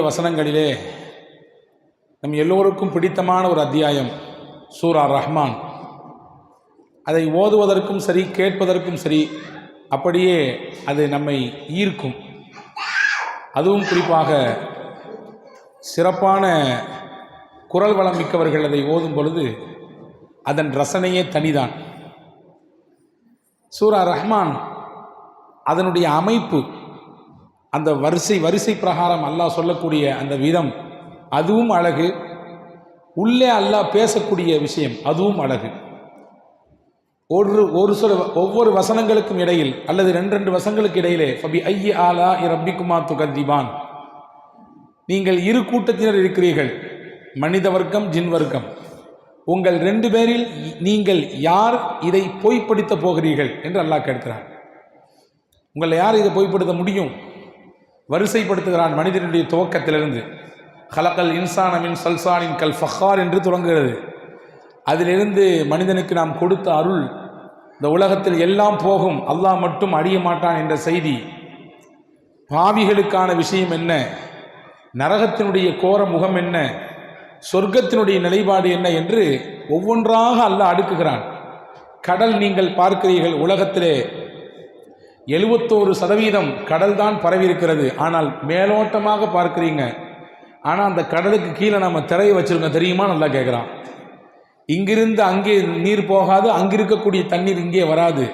வசனங்களிலே நம் எல்லோருக்கும் பிடித்தமான ஒரு அத்தியாயம் சூரா ரஹ்மான். அதை ஓதுவதற்கும் சரி கேட்பதற்கும் சரி அப்படியே அது நம்மை ஈர்க்கும். அதுவும் குறிப்பாக சிறப்பான குரல் வளம் மிக்கவர்கள் அதை ஓதும் பொழுது அதன் ரசனையே தனிதான். சூரா ரஹ்மான் அதனுடைய அமைப்பு அந்த வரிசை வரிசை பிரகாரம் அல்லாஹ் சொல்லக்கூடிய அந்த விதம் அதுவும் அழகு. உள்ளே அல்லாஹ் பேசக்கூடிய விஷயம் அதுவும் அழகு. ஒரு ஒரு சில ஒவ்வொரு வசனங்களுக்கும் இடையில் அல்லது ரெண்டு ரெண்டு வசனங்களுக்கு இடையிலே ஃபபி ஐய ஆலா ரப்பிக்குமா துகத்திபான்? நீங்கள் இரு கூட்டத்தினர் இருக்கிறீர்கள். மனித வர்க்கம் ஜின் வர்க்கம். உங்கள் ரெண்டு பேரில் நீங்கள் யார் இதை பொய்ப்படுத்த போகிறீர்கள் என்று அல்லாஹ் கேட்கிறான். உங்களை யார் இதை பொய்ப்படுத்த முடியும்? வரிசைப்படுத்துகிறான் மனிதனுடைய துவக்கத்திலிருந்து. ஹலக்கல் இன்சானமின் சல்சானின் கல் ஃபஹார் என்று தொடங்குகிறது அதிலிருந்து மனிதனுக்கு நாம் கொடுத்த அருள் இந்த உலகத்தில் எல்லாம் போகும் அல்லாஹ் மட்டும் அழிய மாட்டான் என்ற செய்தி. பாவிகளுக்கான விஷயம் என்ன? நரகத்தினுடைய கோர முகம் என்ன? சொர்க்கத்தினுடைய நிலைப்பாடு என்ன என்று ஒவ்வொன்றாக அல்லாஹ் அடுக்குகிறான். கடல் நீங்கள் பார்க்கிறீர்கள் உலகத்திலே எழுபத்தோரு சதவீதம் கடல் தான் பரவி இருக்கிறது ஆனால் மேலோட்டமாக பார்க்குறீங்க. ஆனால் அந்த கடலுக்கு கீழே நம்ம திரையை வச்சிருக்கோம். தெரியுமா? நல்லா கேட்குறான் இங்கிருந்து அங்கே நீர் போகாது அங்கே இருக்கக்கூடிய தண்ணீர் இங்கே வராது.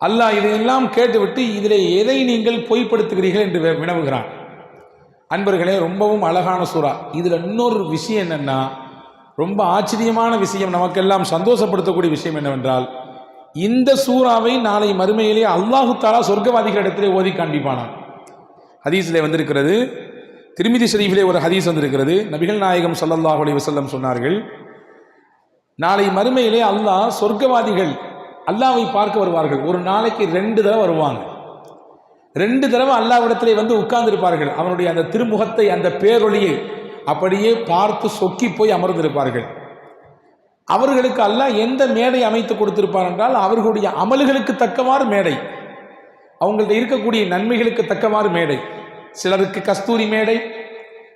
அல்லாஹ் இதையெல்லாம் கேட்டுவிட்டு இதில் எதை நீங்கள் பொய்ப்படுத்துகிறீர்கள் என்று வினவுகிறான். அன்பர்களே ரொம்பவும் அழகான சூறா. இதில் இன்னொரு விஷயம் என்னென்னா ரொம்ப ஆச்சரியமான விஷயம் நமக்கெல்லாம் சந்தோஷப்படுத்தக்கூடிய விஷயம் என்னவென்றால் இந்த சூறாவை நாளை மறுமையிலே அல்லாஹு தாலா சொர்க்கவாதிகளிடத்திலே ஓதி காண்பிப்பானான். ஹதீஸில் வந்திருக்கிறது. திருமிதி ஷரீஃபிலே ஒரு ஹதீஸ் வந்திருக்கிறது. நபிகள் நாயகம் சல்லல்லாஹ் அலி வசல்லம் சொன்னார்கள் நாளை மறுமையிலே அல்லாஹ் சொர்க்கவாதிகள் அல்லாவை பார்க்க வருவார்கள். ஒரு நாளைக்கு ரெண்டு தடவை வருவாங்க. ரெண்டு தடவை அல்லாவிடத்திலே வந்து உட்கார்ந்திருப்பார்கள். அவனுடைய அந்த திருமுகத்தை அந்த பேரொளியை அப்படியே பார்த்து சொக்கி போய் அமர்ந்திருப்பார்கள். அவர்களுக்கு அல்லாஹ் எந்த மேடை அமைத்து கொடுத்திருப்பார் என்றால் அவர்களுடைய அமல்களுக்கு தக்கவாறு மேடை. அவங்கள்ட்ட இருக்கக்கூடிய நன்மைகளுக்கு தக்கவாறு மேடை. சிலருக்கு கஸ்தூரி மேடை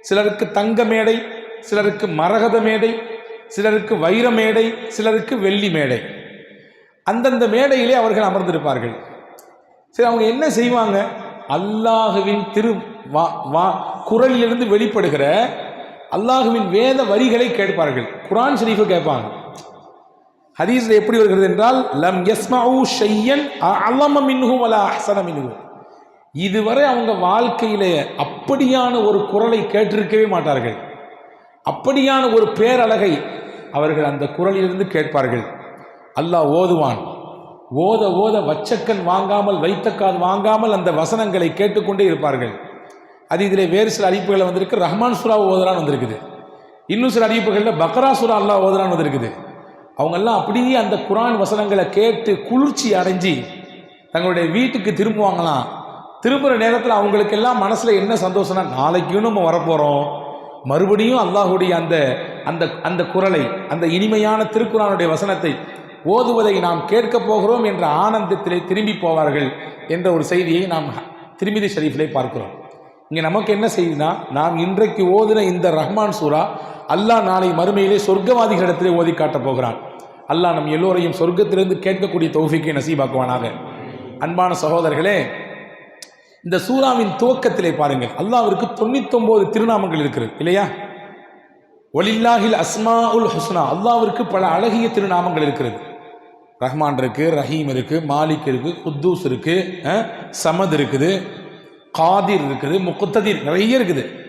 சிலருக்கு தங்க மேடை சிலருக்கு மரகத மேடை சிலருக்கு வைர மேடை சிலருக்கு வெள்ளி மேடை. அந்தந்த மேடையிலே அவர்கள் அமர்ந்திருப்பார்கள். சரி அவங்க என்ன செய்வாங்க? அல்லாஹுவின் திரு வா வா குரலிலிருந்து வெளிப்படுகிற அல்லாஹுவின் வேத வரிகளை கேட்பார்கள். குரான் ஷரீஃபை கேட்பாங்க. ஹதீஸ்ல எப்படி வருகிறது என்றால் லம் யஸ்மஉ ஷையன் அலம மின்ஹு வலா அஹ்சன மின்ஹு. இதுவரை அவங்க வாழ்க்கையிலே அப்படியான ஒரு குரலை கேட்டிருக்கவே மாட்டார்கள். அப்படியான ஒரு பேரழகை அவர்கள் அந்த குரலிலிருந்து கேட்பார்கள். அல்லாஹ் ஓதுவான். ஓத ஓத வச்சக்கன் வாங்காமல் வைத்தக்கால் வாங்காமல் அந்த வசனங்களை கேட்டுக்கொண்டே இருப்பார்கள். அது இதில் வேறு சில அறிவிப்புகளை வந்திருக்கு. ரஹ்மான் சுரா ஓதுறான்னு வந்திருக்குது. இன்னும் சில அறிவிப்புகளில் பக்ரா சுரா அல்லா ஓதுறான்னு வந்திருக்குது. அவங்கெல்லாம் அப்படியே அந்த குரான் வசனங்களை கேட்டு குளிர்ச்சி அடைஞ்சு தங்களுடைய வீட்டுக்கு திரும்புவாங்களாம் திரும்புகிற நேரத்தில் அவங்களுக்கெல்லாம் மனசில் என்ன சந்தோஷம்னா நாளைக்கும் நம்ம வரப்போகிறோம் மறுபடியும் அல்லாஹுடைய அந்த அந்த அந்த குரலை அந்த இனிமையான திருக்குறானுடைய வசனத்தை ஓதுவதை நாம் கேட்கப் போகிறோம் என்ற ஆனந்தத்திலே திரும்பி போவார்கள் என்ற ஒரு செய்தியை நாம் திருமிதி ஷரீஃபிலே பார்க்கிறோம். இங்கே நமக்கு என்ன செய்யுதுன்னா நாம் இன்றைக்கு ஓதின இந்த ரஹ்மான் சூரா அல்லாஹ் நாளை மறுமையிலே சொர்க்கவாதிகளிடத்திலே ஓதி காட்டப் போகிறான். அல்லாஹ் நம் எல்லோரையும் சொர்க்கத்திலிருந்து கேட்கக்கூடிய தௌஃபிக்கை நசீபாக்குவானாக. அன்பான சகோதரர்களே இந்த சூறாவின் துவக்கத்திலே பாருங்கள். அல்லாவிற்கு தொண்ணூத்தொம்பது திருநாமங்கள் இருக்கிறது இல்லையா? ஒலில்லாஹில் அஸ்மா உல் ஹுஸ்னா அல்லாவிற்கு பல அழகிய திருநாமங்கள் இருக்கிறது. ரஹ்மான் இருக்கு ரஹீம் இருக்கு மாலிக் இருக்கு குத்தூஸ் இருக்கு சமத் இருக்குது காதிர் இருக்குது முக்குத்ததிர் நிறைய இருக்குது.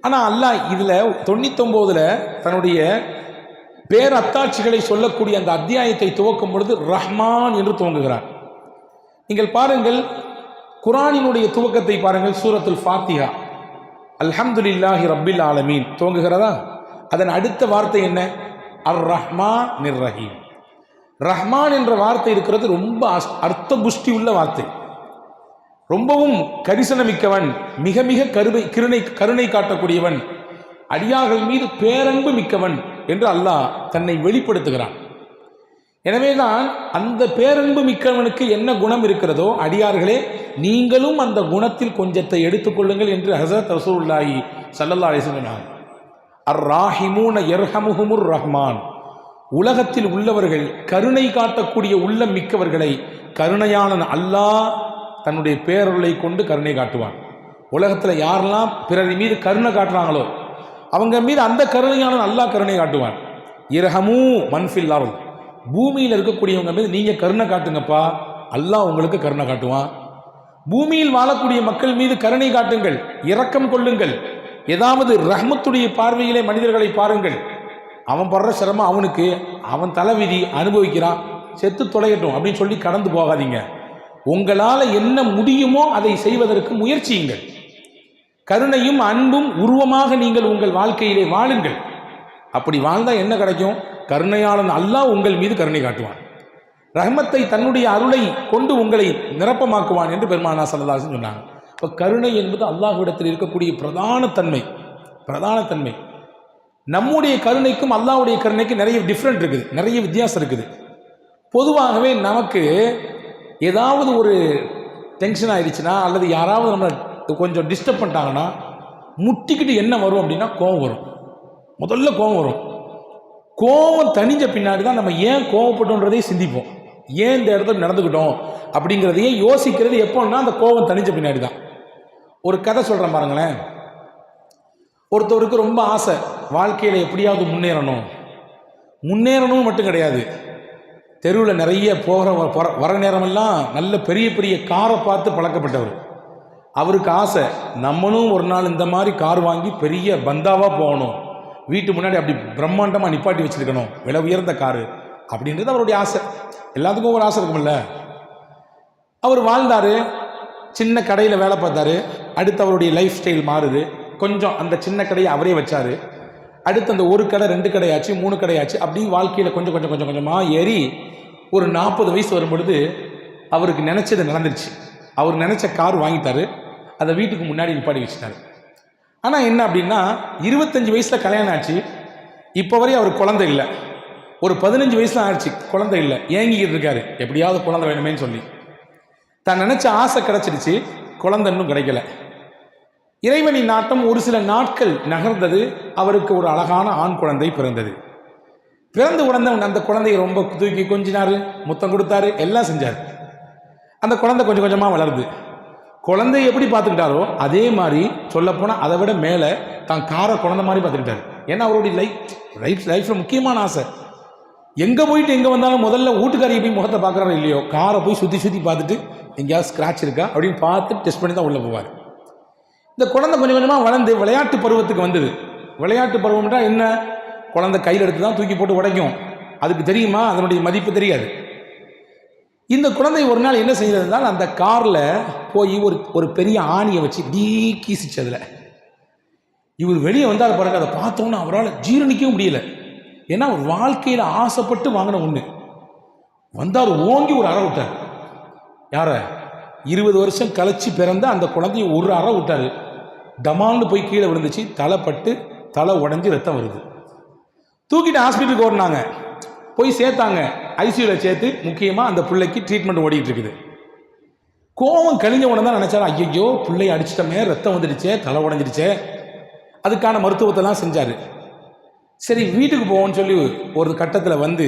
ஆனால் அல்லாஹ் இதில் தொண்ணூத்தொம்போதில் தன்னுடைய பேர் அத்தாட்சிகளை சொல்லக்கூடிய அந்த அத்தியாயத்தை துவக்கும் பொழுது ரஹ்மான் என்று துவங்குகிறார். நீங்கள் பாருங்கள் குரானினுடைய துவக்கத்தை பாருங்கள் சூரத்துல் ஃபாத்திஹா. அல்ஹம்துலில்லாஹி ரப்பில் ஆலமீன். துவங்குகிறதா? அதன் அடுத்த வார்த்தை என்ன? அர் ரஹ்மான் நிர் ரஹீம் ரஹ்மான் என்ற வார்த்தை இருக்கிறது ரொம்ப அஸ்- அர்த்த புஷ்டி உள்ள வார்த்தை. ரொம்பவும் கரிசனமிக்கவன் மிக மிக கருவை கிருணை கருணை காட்டக்கூடியவன் அடியார்கள் மீது பேரன்பு மிக்கவன் என்று அல்லாஹ் தன்னை வெளிப்படுத்துகிறான். எனவேதான் அந்த பேரன்பு மிக்கவனுக்கு என்ன குணம் இருக்கிறதோ அடியார்களே நீங்களும் அந்த குணத்தில் கொஞ்சத்தை எடுத்துக்கொள்ளுங்கள் என்று ஹசரத் ரசூல்லாஹி சல்லல்லா அலிஸ்லம் அர் ராஹிமூன எர்ஹமுஹுமுர் ரஹ்மான். உலகத்தில் உள்ளவர்கள் கருணை காட்டக்கூடிய உள்ளம் மிக்கவர்களை கருணையானன் அல்லாஹ் தன்னுடைய பேரொருளை கொண்டு கருணை காட்டுவான். உலகத்தில் யாரெல்லாம் பிறர் மீது கருணை காட்டுறாங்களோ அவங்க மீது அந்த கருணையான நல்லா கருணை காட்டுவான். இரஹமூ மன்ஃபில் அருள் பூமியில் இருக்கக்கூடியவங்க மீது நீங்கள் கருணை காட்டுங்கப்பா அல்லாஹ் உங்களுக்கு கருணை காட்டுவான். பூமியில் வாழக்கூடிய மக்கள் மீது கருணை காட்டுங்கள் இரக்கம் கொள்ளுங்கள். ஏதாவது ரஹ்மத்துடைய பார்வையிலே மனிதர்களை பாருங்கள். அவன் படுற சிரமம் அவனுக்கு அவன் தலைவிதி அனுபவிக்கிறான். செத்து தொலையட்டும் அப்படின்னு சொல்லி கடந்து போகாதீங்க. உங்களால் என்ன முடியுமோ அதை செய்வதற்கு முயற்சியுங்கள். கருணையும் அன்பும் உருவமாக நீங்கள் உங்கள் வாழ்க்கையிலே வாழுங்கள். அப்படி வாழ்ந்தால் என்ன கிடைக்கும்? கருணையாளன் அல்லாஹ் உங்கள் மீது கருணை காட்டுவான். ரஹ்மத்தை தன்னுடைய அருளை கொண்டு உங்களை நிரப்பமாக்குவான் என்று பெருமானா சல்லதாசன் சொன்னாங்க. இப்போ கருணை என்பது அல்லாஹ்விடத்தில் இருக்கக்கூடிய பிரதான தன்மை. பிரதான தன்மை. நம்முடைய கருணைக்கும் அல்லாஹுடைய கருணைக்கும் நிறைய டிஃப்ரெண்ட் இருக்குது. நிறைய வித்தியாசம் இருக்குது. பொதுவாகவே நமக்கு ஏதாவது ஒரு டென்ஷன் ஆயிடுச்சுன்னா அல்லது யாராவது நம்மளை கொஞ்சம் டிஸ்டர்ப் பண்ணிட்டாங்கன்னா முட்டிக்கிட்டு என்ன வரும் அப்படின்னா கோவம் வரும். முதல்ல கோவம் வரும். கோவம் தனிஞ்ச பின்னாடி தான் நம்ம ஏன் கோவப்பட்டோன்றதையே சிந்திப்போம். ஏன் இந்த இடத்துல நடந்துக்கிட்டோம் அப்படிங்கிறதையே யோசிக்கிறது எப்போன்னா அந்த கோவம் தனிஞ்ச பின்னாடி தான். ஒரு கதை சொல்கிறேன் பாருங்களேன். ஒருத்தவருக்கு ரொம்ப ஆசை வாழ்க்கையில் எப்படியாவது முன்னேறணும். முன்னேறணும் மட்டும் கிடையாது. தெருவில் நிறைய போகிற வ- வர நேரமெல்லாம் நல்ல பெரிய பெரிய காரை பார்த்து பழக்கப்பட்டவர். அவருக்கு ஆசை நம்மளும் ஒரு நாள் இந்த மாதிரி கார் வாங்கி பெரிய பந்தாவாக போகணும். வீட்டு முன்னாடி அப்படி பிரம்மாண்டமாக நிப்பாட்டி வச்சிருக்கணும். விலை உயர்ந்த காரு அப்படின்றது அவருடைய ஆசை. எல்லாத்துக்கும் ஒரு ஆசை இருக்கும்ல. அவர் வாழ்ந்தார் சின்ன கடையில் வேலை பார்த்தாரு அடுத்து அவருடைய லைஃப் ஸ்டைல் மாறுது. கொஞ்சம் அந்த சின்ன கடையை அவரே வச்சார். அடுத்து அந்த ஒரு கடை ரெண்டு கடையாச்சு மூணு கடையாச்சு அப்படி வாழ்க்கையில் கொஞ்சம் கொஞ்சம் கொஞ்சம் கொஞ்சமாக ஏறி ஒரு நாற்பது வயசு வரும்பொழுது அவருக்கு நினச்சது நடந்துருச்சு. அவர் நினச்ச கார் வாங்கிட்டாரு. அதை வீட்டுக்கு முன்னாடி நிப்பாடி வச்சுட்டாரு. ஆனால் என்ன அப்படின்னா இருபத்தஞ்சி வயசில் கல்யாணம் ஆச்சு. இப்போ வரையும் அவர் குழந்தை இல்லை. ஒரு பதினஞ்சு வயசுல ஆயிடுச்சு. குழந்தை இல்லை. ஏங்கிக்கிட்டு இருக்காரு. எப்படியாவது குழந்தை வேணுமேன்னு சொல்லி. தான் நினச்ச ஆசை கிடச்சிடுச்சு. குழந்தை இன்னும் கிடைக்கல. இறைவனின் நாட்டம் ஒரு சில நாட்கள் நகர்ந்தது. அவருக்கு ஒரு அழகான ஆண் குழந்தை பிறந்தது. பிறந்த உடனே அந்த குழந்தையை ரொம்ப தூக்கி கொஞ்சினார் முத்தம் கொடுத்தாரு எல்லாம் செஞ்சார். அந்த குழந்தை கொஞ்சம் கொஞ்சமாக வளருது. குழந்தைய எப்படி பார்த்துக்கிட்டாரோ அதே மாதிரி சொல்லப்போனால் அதை விட மேலே தான் காரை குழந்தை மாதிரி பார்த்துக்கிட்டாரு. ஏன்னா அவருடைய லைஃப் லைஃப் லைஃப்பில் முக்கியமான ஆசை. எங்கே போயிட்டு எங்கே வந்தாலும் முதல்ல வீட்டுக்காரியை போய் முகத்தை பார்க்குறாரோ இல்லையோ காரை போய் சுற்றி சுற்றி பார்த்துட்டு எங்கேயாவது ஸ்க்ராட்ச் இருக்கா அப்படின்னு பார்த்து டெஸ்ட் பண்ணி தான் உள்ளே போவார். இந்த குழந்தை கொஞ்சம் கொஞ்சமாக வளர்ந்து விளையாட்டு பருவத்துக்கு வந்தது. விளையாட்டு பருவம்னா என்ன? குழந்தை கையில் எடுத்து தான் தூக்கி போட்டு உடைக்கும். அதுக்கு தெரியுமா? அதனுடைய மதிப்பு தெரியாது. இந்த குழந்தை ஒரு நாள் என்ன செய்ததுனால் அந்த காரில் போய் ஒரு ஒரு பெரிய ஆணியை வச்சு டீ கீசிச்சு அதில். இவர் வெளியே வந்தார் பாருங்க அதை பார்த்தோன்னே அவரால் ஜீரணிக்கவும் முடியல. ஏன்னா அவர் வாழ்க்கையில் ஆசைப்பட்டு வாங்கின ஒன்று வந்தார் ஓங்கி ஒரு அறை விட்டார். யார? இருபது வருஷம் கழிச்சு பிறந்த அந்த குழந்தைய ஒரு அறை விட்டாரு. டமால்னு போய் கீழே விழுந்துச்சு தலைப்பட்டு தலை உடஞ்சி ரத்தம் வருது. தூக்கிட்டு ஹாஸ்பிட்டலுக்கு ஓடினாங்க. போய் சேர்த்தாங்க. ஐசியூவில் சேர்த்து முக்கியமாக அந்த பிள்ளைக்கு ட்ரீட்மெண்ட் ஓடிக்கிட்டு இருக்குது கோவம் கழிஞ்ச உடனே தான் நினச்சாரு ஐயோ பிள்ளையை அடிச்சிட்டமே ரத்தம் வந்துடுச்சே தலை உடஞ்சிடுச்சே. அதுக்கான மருத்துவத்தெல்லாம் செஞ்சார். சரி வீட்டுக்கு போவோம்னு சொல்லி ஒரு கட்டத்தில் வந்து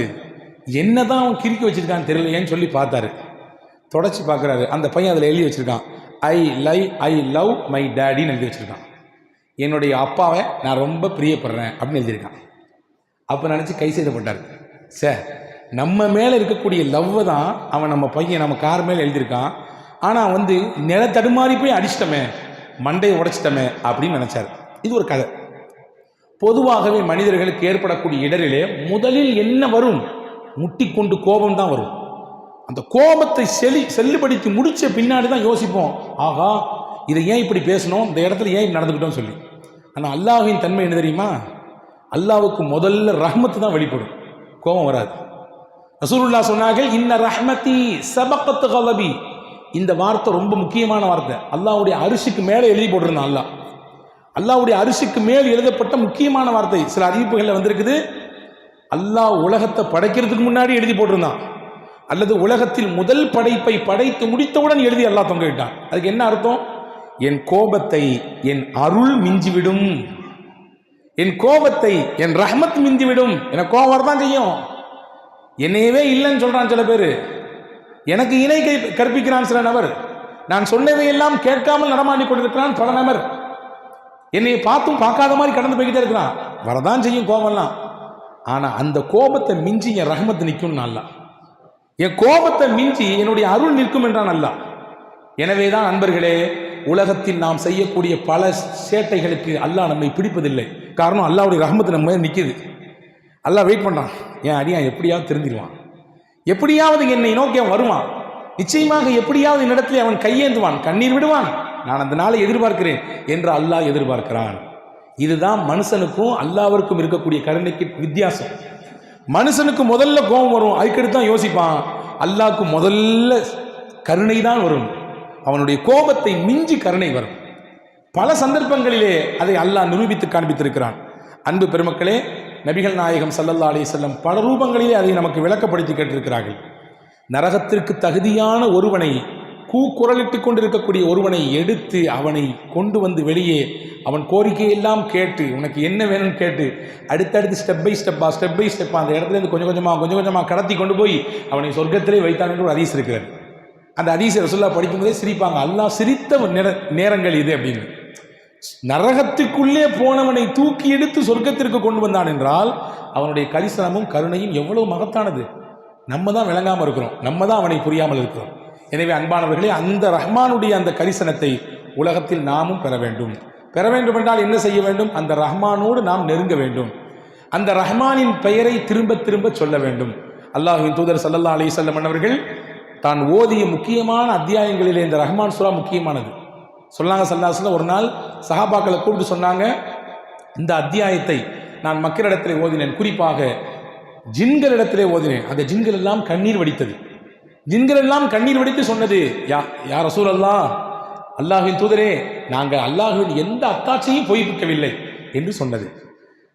என்னதான் அவன் கிறுக்கி வச்சுருக்கான்னு தெரியலையேன்னு சொல்லி பார்த்தாரு. தொடச்சி பார்க்குறாரு. அந்த பையன் அதில் எழுதி வச்சுருக்கான். ஐ லை ஐ லவ் மை டேடின்னு எழுதி வச்சுருக்கான். என்னுடைய அப்பாவை நான் ரொம்ப பிரியப்படுறேன் அப்படின்னு எழுதியிருக்கான். அப்போ நினச்சி கை செய்தப்பட்டார் சே நம்ம மேலே இருக்கக்கூடிய லவ்வை தான் அவன் நம்ம பையன் நம்ம கார் மேலே எழுதியிருக்கான். ஆனால் வந்து நில தடுமாறி போய் அடிச்சிட்டமே மண்டையை உடைச்சிட்டமே அப்படின்னு நினச்சார். இது ஒரு கதை. பொதுவாகவே மனிதர்களுக்கு ஏற்படக்கூடிய இடரிலே முதலில் என்ன வரும்? முட்டிக்கொண்டு கோபம் தான் வரும். அந்த கோபத்தை செலி செல்லுபடுத்தி முடித்த பின்னாடி தான் யோசிப்போம். ஆகா இதை ஏன் இப்படி பேசணும் இந்த இடத்துல ஏன் இப்படி நடந்துக்கிட்டோம்னு சொல்லி. ஆனால் அல்லாஹின் தன்மை என்ன தெரியுமா? அல்லாவுக்கு முதல்ல ரஹ்மத்து தான் வெளிப்படும். கோபம் வராது. ரசூலுல்லா சொன்னார்கள் இன்ன ரஹ்மதி சபக்கத்து கலபி. இந்த வார்த்தை ரொம்ப முக்கியமான வார்த்தை. அல்லாஹ்வுடைய அரிசிக்கு மேலே எழுதி போட்டிருந்தான் அல்லாஹ். அல்லாவுடைய அரிசிக்கு மேல் எழுதப்பட்ட முக்கியமான வார்த்தை. சில அறிவிப்புகளில் வந்திருக்குது. அல்லாஹ் உலகத்தை படைக்கிறதுக்கு முன்னாடி எழுதி போட்டிருந்தான். அல்லது உலகத்தில் முதல் படைப்பை படைத்து முடித்தவுடன் எழுதி அல்லாஹ் தொங்க விட்டான் அதுக்கு என்ன அர்த்தம்? என் கோபத்தை என் அருள் மிஞ்சிவிடும். என் கோபத்தை என் ரஹமத் மிந்திவிடும். எனக்கு கோபம் வரதான் செய்யும். என்னையவே இல்லைன்னு சொல்றான் சில பேர். எனக்கு இணை கை- கற்பிக்கிறான் சில நபர். நான் சொன்னதையெல்லாம் கேட்காமல் நடமாடி கொண்டிருக்கிறான் பல நபர். என்னை பார்த்தும் பார்க்காத மாதிரி கடந்து போய்கிட்டே இருக்கிறான். வரதான் செய்யும் கோபம்லாம். ஆனா அந்த கோபத்தை மிஞ்சி என் ரஹமத்து நிற்கும் நல்லா என் கோபத்தை மிஞ்சி என்னுடைய அருள் நிற்கும் என்றான் அல்லாஹ் எனவேதான் அன்பர்களே உலகத்தில் நாம் செய்யக்கூடிய பல சேட்டைகளுக்கு அல்லாஹ் நம்மை பிடிப்பதில்லை. காரணம் அல்லாவுடைய ரஹமத்து நம்ம நிற்கிது அல்லா அல்லாஹ் வெயிட் பண்ணுறான் என் அடியான் எப்படியாவது திருந்திடுவான் எப்படியாவது என்னை நோக்கி அவன் வருவான். நிச்சயமாக எப்படியாவது என்னிடத்தில் அவன் கையேந்துவான். கண்ணீர் விடுவான். நான் அந்த நாளை எதிர்பார்க்கிறேன் என்று அல்லாஹ் எதிர்பார்க்கிறான். இதுதான் மனுஷனுக்கும் அல்லாவிற்கும் இருக்கக்கூடிய கருணைக்கு வித்தியாசம். மனுஷனுக்கு முதல்ல கோபம் வரும். அதுக்கடுத்து தான் யோசிப்பான். அல்லாவுக்கு முதல்ல கருணை தான் வரும். அவனுடைய கோபத்தை மிஞ்சி கருணை வரும். பல சந்தர்ப்பங்களிலே அதை அல்லாஹ் நிரூபித்து காண்பித்திருக்கிறான். அன்பு பெருமக்களே நபிகள் நாயகம் சல்லல்லா அலி செல்லம் பல ரூபங்களிலே அதை நமக்கு விளக்கப்படுத்தி கேட்டிருக்கிறார்கள். நரகத்திற்கு தகுதியான ஒருவனை கூக்குரலிட்டு கொண்டிருக்கக்கூடிய ஒருவனை எடுத்து அவனை கொண்டு வந்து வெளியே அவன் கோரிக்கையெல்லாம் கேட்டு உனக்கு என்ன வேணும்னு கேட்டு அடுத்தடுத்து ஸ்டெப் பை ஸ்டெப்பா ஸ்டெப் பை ஸ்டெப்பா அந்த இடத்துல இருந்து கொஞ்சம் கொஞ்சமாக கொஞ்சம் கொஞ்சமாக கடத்தி கொண்டு போய் அவனை சொர்க்கத்திலே வைத்தான் என்று ஒரு அதீஸ் இருக்கிறார் அந்த அதீஸ் ரசுல்லா படிக்கும்போதே சிரிப்பாங்க. அல்லாஹ் சிரித்த நேர நேரங்கள் இது அப்படின்னு. நரகத்துக்குள்ளே போனவனை தூக்கி எடுத்து சொர்க்கத்திற்கு கொண்டு வந்தான் என்றால் அவனுடைய கரிசனமும் கருணையும் எவ்வளவு மகத்தானது. நம்ம தான் விளங்காமல் இருக்கிறோம். நம்ம தான் அவனை புரியாமல் இருக்கிறோம். எனவே அன்பானவர்களே அந்த ரஹ்மானுடைய அந்த கரிசனத்தை உலகத்தில் நாமும் பெற வேண்டும். பெற வேண்டும் என்றால் என்ன செய்ய வேண்டும்? அந்த ரஹ்மானோடு நாம் நெருங்க வேண்டும். அந்த ரஹ்மானின் பெயரை திரும்ப திரும்ப சொல்ல வேண்டும். அல்லாஹின் தூதர் ஸல்லல்லாஹு அலி சொல்லம் அவர்கள் தான் ஓதிய முக்கியமான அத்தியாயங்களிலே இந்த ரஹ்மான் சுரா முக்கியமானது. சொன்னாங்க சல்லாசில் ஒரு நாள் சஹாபாக்களை கூப்பிட்டு சொன்னாங்க இந்த அத்தியாயத்தை நான் மக்களிடத்திலே ஓதினேன். குறிப்பாக ஜின்களிடத்திலே ஓதினேன். அந்த ஜின்கள் எல்லாம் கண்ணீர் வடித்தது. ஜின்கள் எல்லாம் கண்ணீர் வடித்து சொன்னது யா யார் ரசூல் அல்லா அல்லாஹின் தூதரே நாங்கள் அல்லாஹுவின் எந்த அத்தாட்சியும் பொய்ப்பிக்கவில்லை என்று சொன்னது.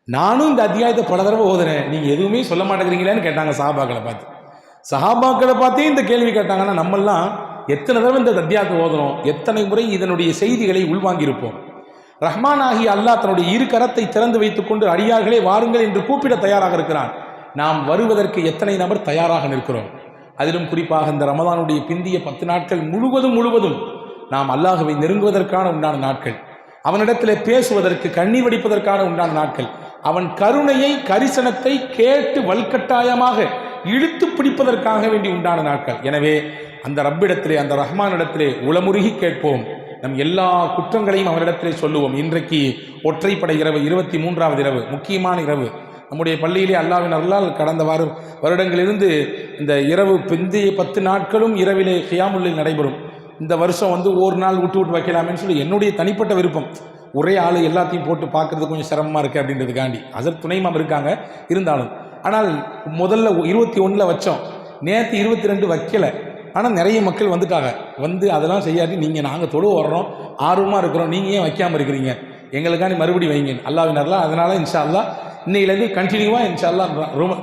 நானும் இந்த அத்தியாயத்தை பல தடவை ஓதுனேன் நீங்கள் எதுவுமே சொல்ல மாட்டேங்கிறீங்களேன்னு கேட்டாங்க சஹாபாக்களை பார்த்து. சஹாபாக்களை பார்த்தே இந்த கேள்வி கேட்டாங்கன்னா நம்மெல்லாம் எத்தனை தடவை இந்த தத்தியாக்கு ஓதணும்? எத்தனை முறை இதனுடைய செய்திகளை உள்வாங்கியிருப்போம்? ரஹ்மான் ஆகிய அல்லாஹ் தன்னுடைய இரு கரத்தை திறந்து வைத்துக்கொண்டு அடியார்களே வாருங்கள் என்று கூப்பிட தயாராக இருக்கிறான். நாம் வருவதற்கு எத்தனை நபர் தயாராக நிற்கிறோம்? அதிலும் குறிப்பாக இந்த ரமதானுடைய பிந்திய பத்து நாட்கள் முழுவதும் முழுவதும் நாம் அல்லாஹுவை நெருங்குவதற்கான உண்டான நாட்கள். அவனிடத்தில் பேசுவதற்கு கண்ணி வடிப்பதற்கான உண்டான நாட்கள். அவன் கருணையை கரிசனத்தை கேட்டு வல்கட்டாயமாக இழுத்து பிடிப்பதற்காக வேண்டி உண்டான நாட்கள். எனவே அந்த ரப்பிடத்திலே அந்த ரஹ்மானிடத்திலே உளமுருகி கேட்போம். நம் எல்லா குற்றங்களையும் அவரிடத்திலே சொல்லுவோம். இன்றைக்கு ஒற்றைப்படை இரவு இருபத்தி மூன்றாவது இரவு முக்கியமான இரவு. நம்முடைய பள்ளியிலே அல்லாவின் அருளால் கடந்த வார வருடங்களிலிருந்து இந்த இரவு பிந்தைய பத்து நாட்களும் இரவிலே கியாமுல்லில் நடைபெறும். இந்த வருஷம் வந்து ஒரு நாள் விட்டு விட்டு வைக்கலாமேன்னு சொல்லி என்னுடைய தனிப்பட்ட விருப்பம். ஒரே ஆள் எல்லாத்தையும் போட்டு பார்க்கறது கொஞ்சம் சிரமமாக இருக்குது அப்படின்றதுக்காண்டி. அதற்கு துணைமாம் இருக்காங்க இருந்தாலும். ஆனால் முதல்ல இருபத்தி ஒன்றில் வச்சோம். நேற்று இருபத்தி ரெண்டு வைக்கலை. ஆனால் நிறைய மக்கள் வந்துட்டாங்க. வந்து அதெல்லாம் செய்யாட்டி நீங்கள் நாங்கள் தொழு வர்றோம். ஆர்வமாக இருக்கிறோம். நீங்கள் ஏன் வைக்காமல் இருக்கிறீங்க? எங்களுக்காண்டி மறுபடி வைங்க. அல்லாவினர்லாம் அதனால் இன்ஷா அல்லா இன்னையிலேருந்து கண்டினியூவாக இன்ஷா அல்லா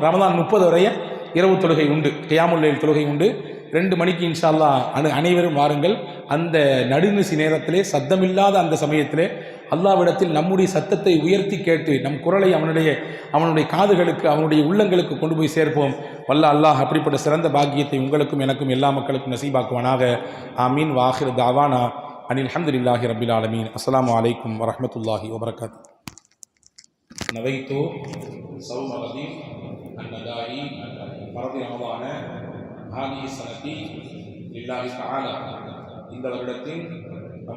ரமதான் முப்பது வரைய இரவு தொழுகை உண்டு. கியாமுல்லையில் தொழுகை உண்டு. ரெண்டு மணிக்கு இன்ஷா அனு அனைவரும் வாருங்கள். அந்த நடுநிசி நேரத்திலே சத்தமில்லாத அந்த சமயத்திலே அல்லாவிடத்தில் நம்முடைய சத்தத்தை உயர்த்தி கேட்டு நம் குரலை அவனுடைய அவனுடைய காதுகளுக்கு அவனுடைய உள்ளங்களுக்கு கொண்டு போய் சேர்ப்போம். வல்ல அல்லாஹ் அப்படிப்பட்ட சிறந்த பாக்கியத்தை உங்களுக்கும் எனக்கும் எல்லா மக்களுக்கும் நசீபாக்குவானாக. ஆமீன். வாஹிர் தாவானா. அனில் அஹமதுல்லாஹி ரபில் ஆலமீன். அஸ்லாம் வலைக்கம் வரமத்துல்லாஹி வபரகாத். நவைத்து சௌம் அலதீம் அன்னதாயி பரதி ரமதான. ஹாதி சனதி இல்லாஹி இந்த வருடத்தின்